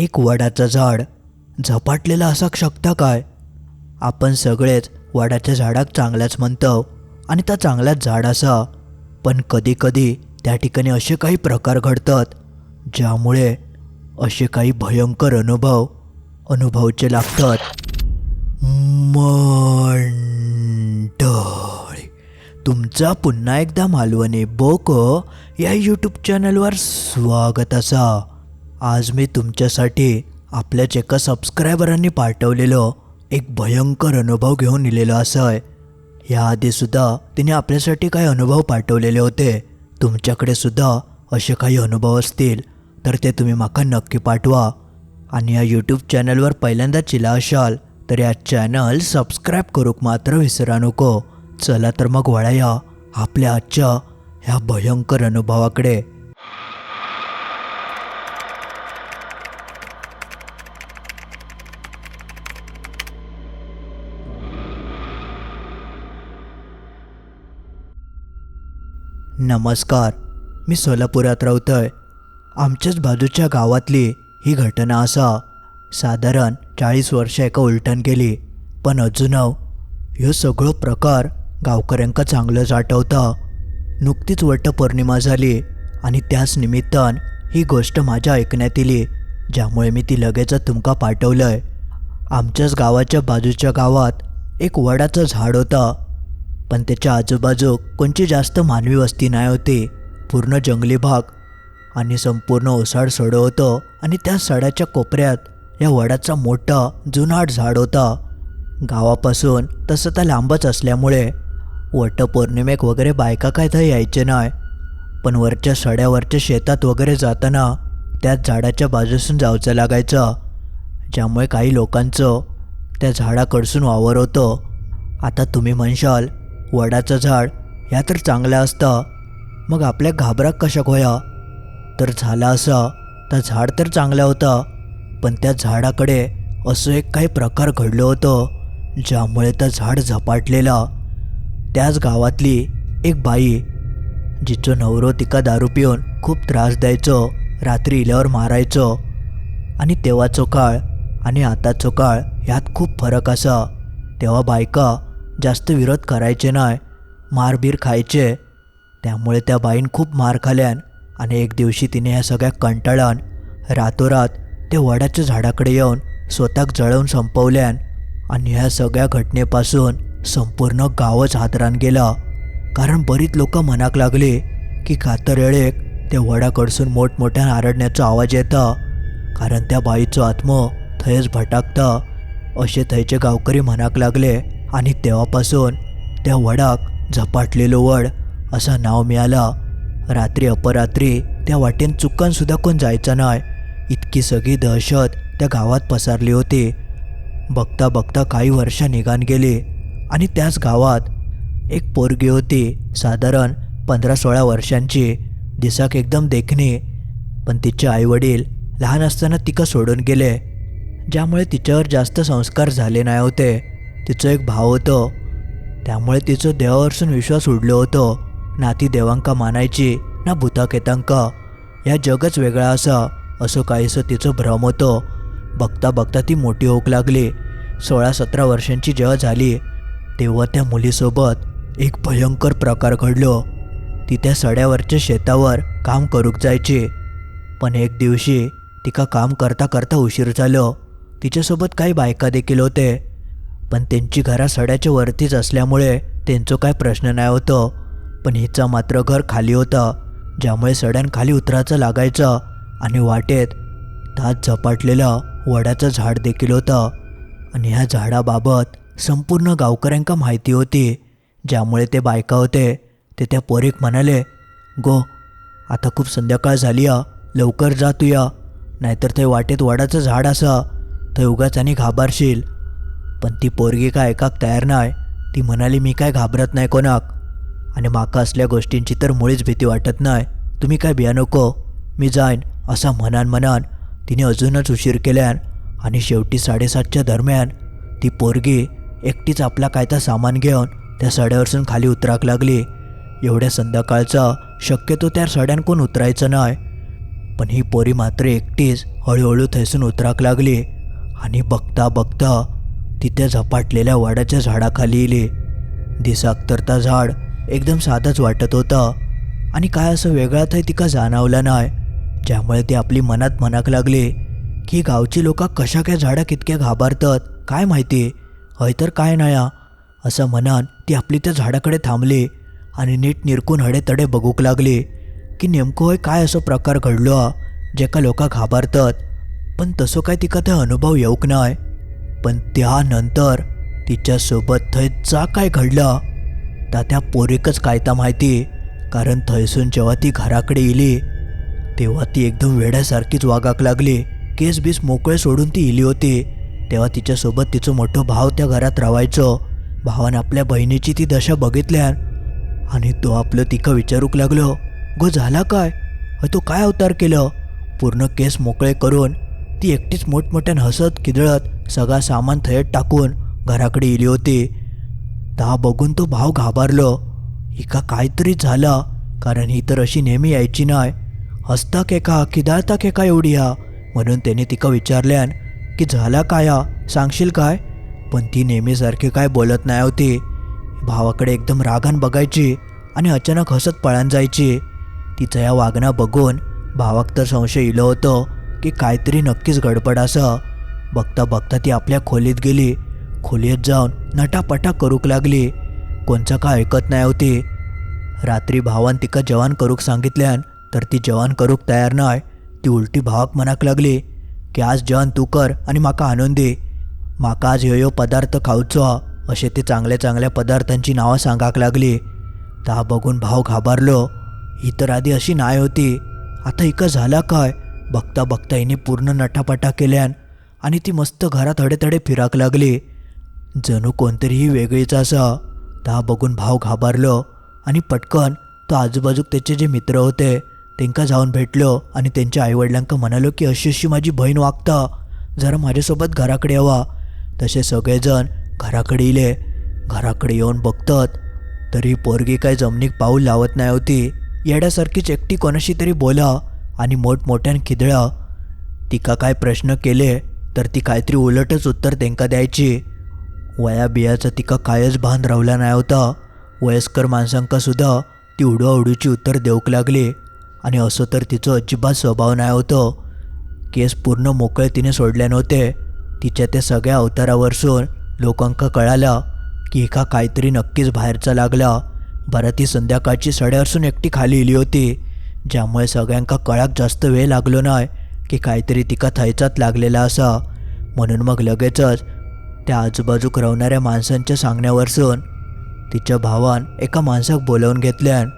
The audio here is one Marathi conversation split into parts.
एक वडाचं झाड. झपाटलेलं असा शकता काय? आपण सगळेच वडाच्या झाडाक चांगल्याच म्हणतो आणि त्या चांगल्याच झाड असा. पण कधी कधी त्या ठिकाणी असे काही प्रकार घडतात ज्यामुळे असे काही भयंकर अनुभव अनुभवचे लागतात. मंडळी तुमचा पुन्हा एकदा मालवणी बोको या यूट्यूब चॅनलवर स्वागत असा. आज मी तुमच्यासाठी आपल्याच एका सबस्क्रायबरांनी पाठवलेलं एक भयंकर अनुभव घेऊन इलेलो असं याआधीसुद्धा तिने आपल्यासाठी काही अनुभव पाठवलेले होते. तुमच्याकडे सुद्धा असे काही अनुभव असतील तर ते तुम्ही माका नक्की पाठवा. आणि या यूट्यूब चॅनलवर पहिल्यांदा चिला असाल तर या चॅनल सबस्क्राईब करूक मात्र विसरा नको. चला तर मग वळाया आपल्या आजच्या ह्या भयंकर अनुभवाकडे. नमस्कार. मी सोलापुरात रावतय आमच्याच बाजूच्या गावातली ही घटना असा. साधारण चाळीस वर्ष एका उलटण गेली पण अजून ह्यो सगळो प्रकार गावकऱ्यांका चांगलंच आठवता. नुकतीच वटपौर्णिमा झाली आणि त्याच निमित्तान ही गोष्ट माझ्या ऐकण्यात येली ज्यामुळे मी ती लगेचच तुमका पाठवलंय. आमच्याच गावाच्या बाजूच्या गावात एक वडाचं झाड होता. पण त्याच्या आजूबाजू कोणची जास्त मानवी वस्ती नाही होती. पूर्ण जंगली भाग आणि संपूर्ण ओसाड सडं होतं आणि त्या सड्याच्या कोपऱ्यात या वडाचा मोठा जुनाट झाड होता. गावापासून तसं तर लांबच असल्यामुळे वटपौर्णिमेक वगैरे बायका काय तर यायचे नाही. पण वरच्या सड्यावरच्या शेतात वगैरे जाताना त्याच झाडाच्या बाजूसून जायचं लागायचं. ज्यामुळे काही लोकांचं त्या झाडाकडसून वावर होतं. आता तुम्ही म्हणशाल वडाचं झाड ह्या तर चांगलं असतं. मग आपल्या घाबराक कशा होया तर झालं असं तर झाड तर चांगलं होतं. पण त्या झाडाकडे असं एक काही प्रकार घडलं होतं ज्यामुळे त्या झाड झपाटलेलं. त्याच गावातली एक बाई जिचं नवरो तिका दारू पिऊन खूप त्रास द्यायचो रात्री इल्यावर मारायचो. आणि तेव्हाचो काळ आणि आताचो काळ ह्यात खूप फरक असा. तेव्हा बायका जास्त विरोध करायचे नाही मारबीर खायचे. त्यामुळे त्या बाईन खूप मार खाल्यान आणि एक दिवशी तिने ह्या सगळ्या कंटाळान रातोरात ते वडाच्या झाडाकडे येऊन स्वतःक जळवून संपवल्यान आणि ह्या सगळ्या घटनेपासून संपूर्ण गावच हादरान गेला. कारण बरीच लोक मनाक लागले की कातर येळेक त्या वडाकडसून मोठमोठ्या आरडण्याचा आवाज येता. कारण त्या बाईचो आत्म थंयच भटाकता असे थंयचे गावकरी मनाक लागले आणि तेव्हापासून त्या वडाक झपाटलेलो वड असं नाव मिळाला. रात्री अपरात्री त्या वाटेन चुकन सुद्धा कोण जायचं नाही इतकी सगळी दहशत त्या गावात पसरली होती. बघता बघता काही वर्ष निघान गेली आणि त्याच गावात एक पोरगी होती साधारण पंधरा सोळा वर्षांची. दिसाक एकदम देखणी पण तिचे आईवडील लहान असताना तिका सोडून गेले ज्यामुळे तिच्यावर जास्त संस्कार झाले नाही होते. तिचं एक भाव होतं. त्यामुळे तिचं देवावरसून विश्वास उडलो होतो. ना ती देवांका मानायची ना भूताकेतांका. या जगच वेगळा असा असं काहीसं तिचं भ्रम होतं. बघता बघता ती मोठी होऊक लागली. सोळा सतरा वर्षांची जेव्हा झाली तेव्हा त्या मुलीसोबत एक भयंकर प्रकार घडलो. ती त्या सड्यावरच्या शेतावर काम करूक जायची. पण एक दिवशी तिका काम करता करता उशीर झालं. तिच्यासोबत काही बायका देखील होते. पण त्यांची घरा सड्याच्या वरतीच असल्यामुळे त्यांचं काय प्रश्न नाही होतं. पण हिचं मात्र घर खाली होतं ज्यामुळे सड्यांखाली उतरायचं लागायचं आणि वाटेत तात झपाटलेलं वडाचं झाड देखील होतं. आणि ह्या झाडाबाबत संपूर्ण गावकऱ्यांका माहिती होती. ज्यामुळे ते बायका होते ते त्या पोरीक म्हणाले गो आता खूप संध्याकाळ झाली या लवकर जा तू या. नाहीतर ते वाटेत वडाचं झाड असा. तर उगाच आणि घाबरशील. पण ती पोरगी काय ऐकाक तयार नाही ती म्हणाली मी काय घाबरत नाही कोणाक. आणि माका असल्या गोष्टींची तर मुळीच भीती वाटत नाही तुम्ही काय बिया नको मी जाईन असा म्हणान म्हणान तिने अजूनच उशीर केल्यान आणि शेवटी साडेसातच्या दरम्यान ती पोरगी एकटीच आपला कायता सामान घेऊन त्या सड्यावरसून खाली उतराक लागली. एवढ्या संध्याकाळचा शक्यतो त्या सड्यान कोण उतरायचं नाही पण ही पोरी मात्र एकटीच हळूहळू थैसून उतराक लागली आणि बघता बघता तिथे झपाटलेल्या वाडाच्या झाडाखाली इले दिसाक तर झाड एकदम साधंच वाटत होतं. आणि काय असं वेगळा थंय तिका जाणवला नाही. ज्यामुळे ती आपली मनात म्हणाक लागले की गावची लोक कशा काय झाडा कितक्या घाबरतात काय माहिती? हय तर काय नाया? असं म्हणान ती आपली त्या झाडाकडे थांबले आणि नीट निरकून हडेतडे बघूक लागले की नेमकं होय काय असो प्रकार घडलो हा, जेका लोक घाबरतात. पण तसो काय तिका ते अनुभव येऊक नाय पण त्यानंतर तिच्यासोबत थंय जा काय घडलं? तर त्या पोरीकच काय ता माहिती? कारण थंयसून जेव्हा ती घराकडे इली तेव्हा ती एकदम वेड्यासारखीच वागाक लागली. केस बीस मोकळे सोडून ती इली होती. तेव्हा तिच्यासोबत तिचं मोठं भाव त्या घरात रावायचो. भावानं आपल्या बहिणीची ती दशा बघितल्या आणि तो आपलं तिका विचारूक लागलो गो झाला काय? तो काय अवतार केलं? पूर्ण केस मोकळे करून ती एकटीच मोठमोठ्यानं हसत किदळत सगळा सामान थयत टाकून घराकडे इली होती. ता बघून तो भाव घाबरलो. हिका काहीतरी झाला कारण ही तर अशी नेहमी यायची नाही हसता केका किदाळता के का एवढी हा म्हणून त्याने तिका विचारल्यान की झाला काय? हा सांगशील काय? पण ती नेहमीसारखी काय बोलत नाही होती. भावाकडे एकदम रागान बघायची आणि अचानक हसत पळान जायची. तिचं या वागणं बघून भावाक तर संशय इलं होतं. की काहीतरी नक्कीच गडबड असं. बघता बघता ती आपल्या खोलीत गेली. खोलीत जाऊन नटापटा करूक लागली. कोणचं काय ऐकत नाही होती. रात्री भावान तिका जेवण करूक सांगितल्यान तर ती जेवण करूक तयार नाय ती उलटी भावाक मनाक लागली. की आज जेवण तू कर आणि म्हाका आणून दे. म्हाका आज ह्यो ह्यो पदार्थ खावचो हा. ते चांगल्या चांगल्या पदार्थांची नावं सांगाक लागली. ता बघून भाव घाबरलो. ही तर आधी अशी नाय होती. आता हिका झाला काय? बघता बघता हिने पूर्ण नटापटा केल्यान आणि ती मस्त घरात हडेतडे फिराक लागली. जणू कोणतरीही वेगळीच असा ता बघून भाव घाबरलो आणि पटकन तो आजूबाजूक त्याचे जे मित्र होते तेंका जाऊन भेटलो आणि त्यांच्या आईवडिलांका म्हणालो की अशी अशी माझी बहीण वागता जरा माझ्यासोबत घराकडे यावा. तसे सगळेजण घराकडे इले. घराकडे येऊन बघतात तरी पोरगी काय जमनीक पाऊल लावत नाही होती. येड्यासारखीच एकटी कोणाशी तरी बोला. आणि मोठमोठ्यान खिदळा. तिका काय प्रश्न केले तर ती काहीतरी उलटच उत्तर तेंका द्यायची. वया बियाचं तिका कायच भान रावला नाही होता. वयस्कर माणसांका सुद्धा ती उडवाउडीची उत्तर देऊक लागली. आणि असं तर तिचं अजिबात स्वभाव नाही होतं. केस पूर्ण मोकळे तिने सोडले नव्हते. तिच्या त्या सगळ्या अवतारावरसून लोकांका कळालं की एका काहीतरी नक्कीच बाहेरचा लागला. बरं ती संध्याकाळची सड्यावरसून एकटी खाली इली होती. ज्यामुळे सगळ्यांका कळाक जास्त वेळ लागलो नाही की काहीतरी तिका थंयचाच लागलेला असा. म्हणून मग लगेचच त्या आजूबाजूक राहणाऱ्या माणसांच्या सांगण्यावरसून तिच्या भावान एका माणसाक बोलावून घेतल्यान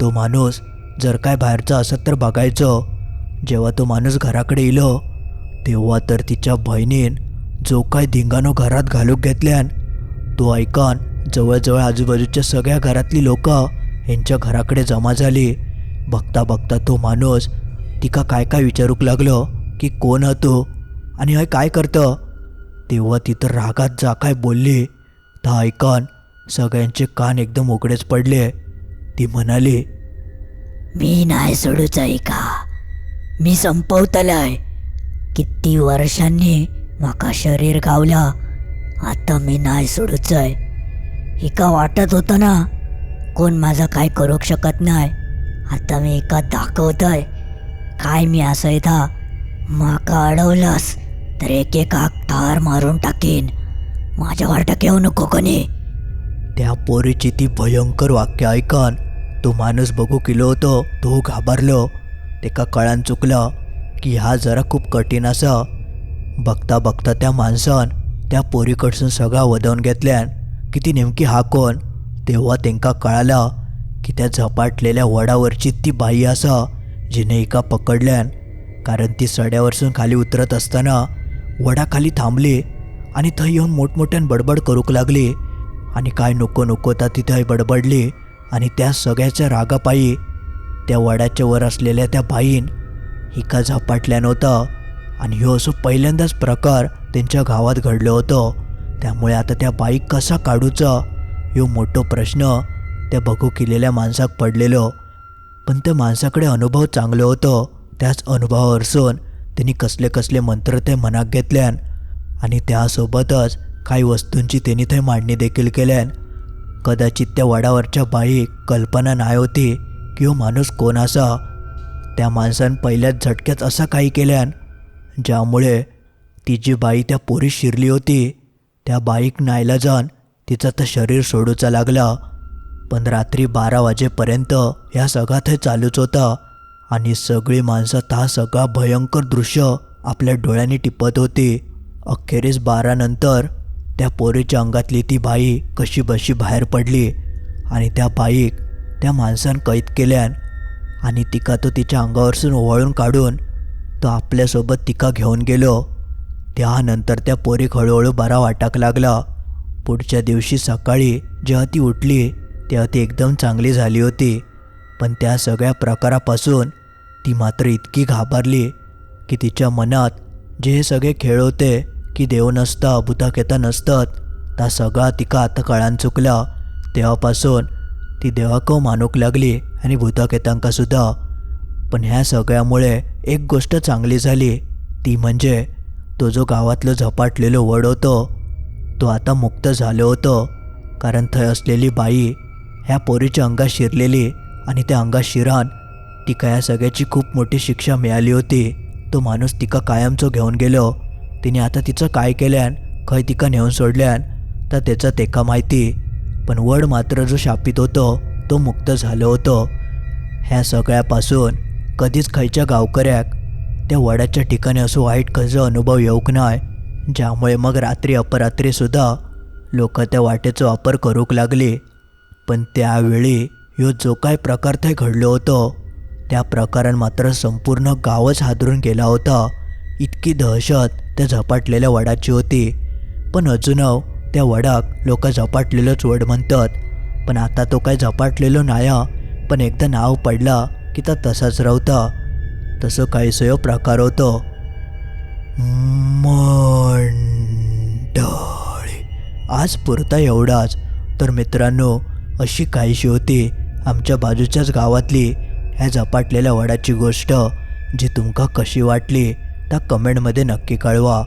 तो माणूस जर काय बाहेरचा असत तर बघायचो. जेव्हा तो माणूस घराकडे इलो तेव्हा तर तिच्या बहिणीन जो काय धिंगाणो घरात घालूक घेतल्यान तो ऐकन जवळजवळ आजूबाजूच्या सगळ्या घरातली लोक यांच्या घराकडे जमा झाली. बघता बघता तो माणूस तिका काय काय विचारूक लागलो की कोण हा आणि हय काय करतं? तेव्हा तिथं रागात जा काय बोलली? तर ऐकन सगळ्यांचे कान एकदम उघडेच पडले. ती म्हणाली मी नाही सोडूचंय का मी संपवतलाय. किती वर्षांनी म्हाका शरीर गावला. आता मी नाही सोडूचंय हिका वाटत होतं ना कोण माझं काय करूक शकत नाही. आता मी एका दाखवतोय काय मी असं इथं माका अडवलंस तर एक एका ठार मारून टाकीन. माझ्या वाटक नको कोणी. त्या पोरीची ती भयंकर वाक्य ऐकन तो माणूस बघू किलो होतो तो घाबरलो. तेका कळान चुकलं की हा जरा खूप कठीण असं. बघता बघता त्या माणसान त्या पोरीकडसून सगळा वदवून घेतल्यान की ती नेमकी हा कोण? तेव्हा तेंका कळालं की त्या झपाटलेल्या वडावरची ती बाई असा जिने एका पकडल्यान कारण ती सड्यावरसून खाली उतरत असताना वडाखाली थांबली आणि थंय येऊन मोठमोठ्यान बडबड करूक लागली आणि काय नको नको ता तिथे बडबडली आणि त्या सगळ्याच्या रागापायी त्या वडाच्या वर असलेल्या त्या बाईन हिका झपाटल्या नव्हता आणि ह्यो असो पहिल्यांदाच प्रकार त्यांच्या गावात घडलं होतं. त्यामुळे आता त्या बाईक कसा काढूचा ह्यो मोठो प्रश्न त्या बघू केलेल्या माणसाक पडलेलो. पण त्या माणसाकडे अनुभव चांगलं होतं. त्याच अनुभवावरसून त्यांनी कसले कसले मंत्र ते मनात घेतल्यान आणि त्यासोबतच काही वस्तूंची त्यांनी थंय मांडणी देखील केल्यान. कदाचित त्या वडावरच्या बाईक कल्पना नाही होती की हो माणूस कोण असा. त्या माणसानं पहिल्याच झटक्यात असं काही केल्यान ज्यामुळे ती जी बाई त्या पोरीत शिरली होती त्या बाईक नायला जाऊन तिचं तर शरीर सोडूचा लागला. पण रात्री बारा वाजेपर्यंत ह्या सगळा ते चालूच होता. आणि सगळी माणसं ता सगळा भयंकर दृश्य आपल्या डोळ्यांनी टिपत होती. अखेरीस बारानंतर त्या पोरीच्या अंगातली ती बाई कशी बशी बाहेर पडली. आणि त्या बाईक त्या माणसानं कैद केल्यान आणि तिका तो तिच्या अंगावरसून ओवाळून काढून तो आपल्यासोबत तिका घेऊन गेलो. त्यानंतर त्या पोरीक हळूहळू बरा वाटाक लागला. पुढच्या दिवशी सकाळी जेव्हा ती उठली तेव्हा ती एकदम चांगली झाली होती. पण त्या सगळ्या प्रकारापासून ती मात्र इतकी घाबरली की तिच्या मनात जे हे सगळे खेळ होते की देव नसता भूताकेता नसतात ता सगळा तिका आता कळान चुकला तेव्हापासून ती देवाक मानूक लागली आणि भूताकेतांकासुद्धा पण ह्या सगळ्यामुळे एक गोष्ट चांगली झाली. ती म्हणजे तो जो गावातलं झपाटलेलो वड होतो तो आता मुक्त झालो होतो. कारण थंय असलेली बाई ह्या पोरीच्या अंगात शिरलेली आणि त्या अंगात शिरान तिका या सगळ्याची खूप मोठी शिक्षा मिळाली होती. तो माणूस तिका कायमचो घेऊन गेलो. तिने आता तिचं काय केल्यान खंय तिका नेऊन सोडल्यान तर त्याचं तेका माहिती. पण वड मात्र जो शापित होतो तो मुक्त झालो होतो. ह्या सगळ्यापासून कधीच खयच्या गावकऱ्याक त्या वडाच्या ठिकाणी असं वाईट कसं अनुभव येऊक नाय ज्यामुळे मग रात्री अपरात्री सुद्धा लोक त्या वाटेचा वापर करूक लागली. पण त्यावेळी ह्यो जो काय प्रकार ते घडलो होतो त्या प्रकारान मात्र संपूर्ण गावच हादरून गेला होता. इतकी दहशत त्या झपाटलेल्या वडाची होती. पण अजूनव त्या वडाक लोक झपाटलेलोच वड म्हणतात. पण आता तो काय झपाटलेलो नाही पण एकदा नाव पडला की तो तसाच राहता तसं काहीसयो प्रकार होतो. मंडळी आज पुरता एवढाच. तर मित्रांनो अशी काहीशी होती. आमच्या बाजूच्याच गावातली ह्या झपाटलेल्या वडाची गोष्ट जी तुमका कशी वाटली त्या कमेंटमध्ये नक्की कळवा.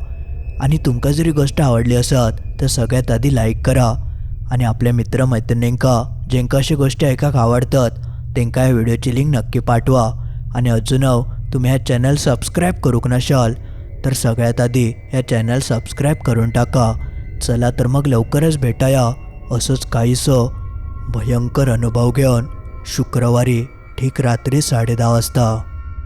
आणि तुमका जरी गोष्ट आवडली असत तर सगळ्यात आधी लाईक करा. आणि आपल्या मित्रमैत्रिणींका जेंका अशी गोष्टी ऐकाक आवडतात तेंका या व्हिडिओची लिंक नक्की पाठवा. आणि अजूनव तुम्ही ह्या चॅनल सबस्क्राईब करूक नशाल तर सगळ्यात आधी ह्या चॅनल सबस्क्राईब करून टाका. चला तर मग लवकरच भेटाया. असंच काहीसं भयंकर अनुभव घेऊन शुक्रवारी ठीक रात्री साडेदहा वाजता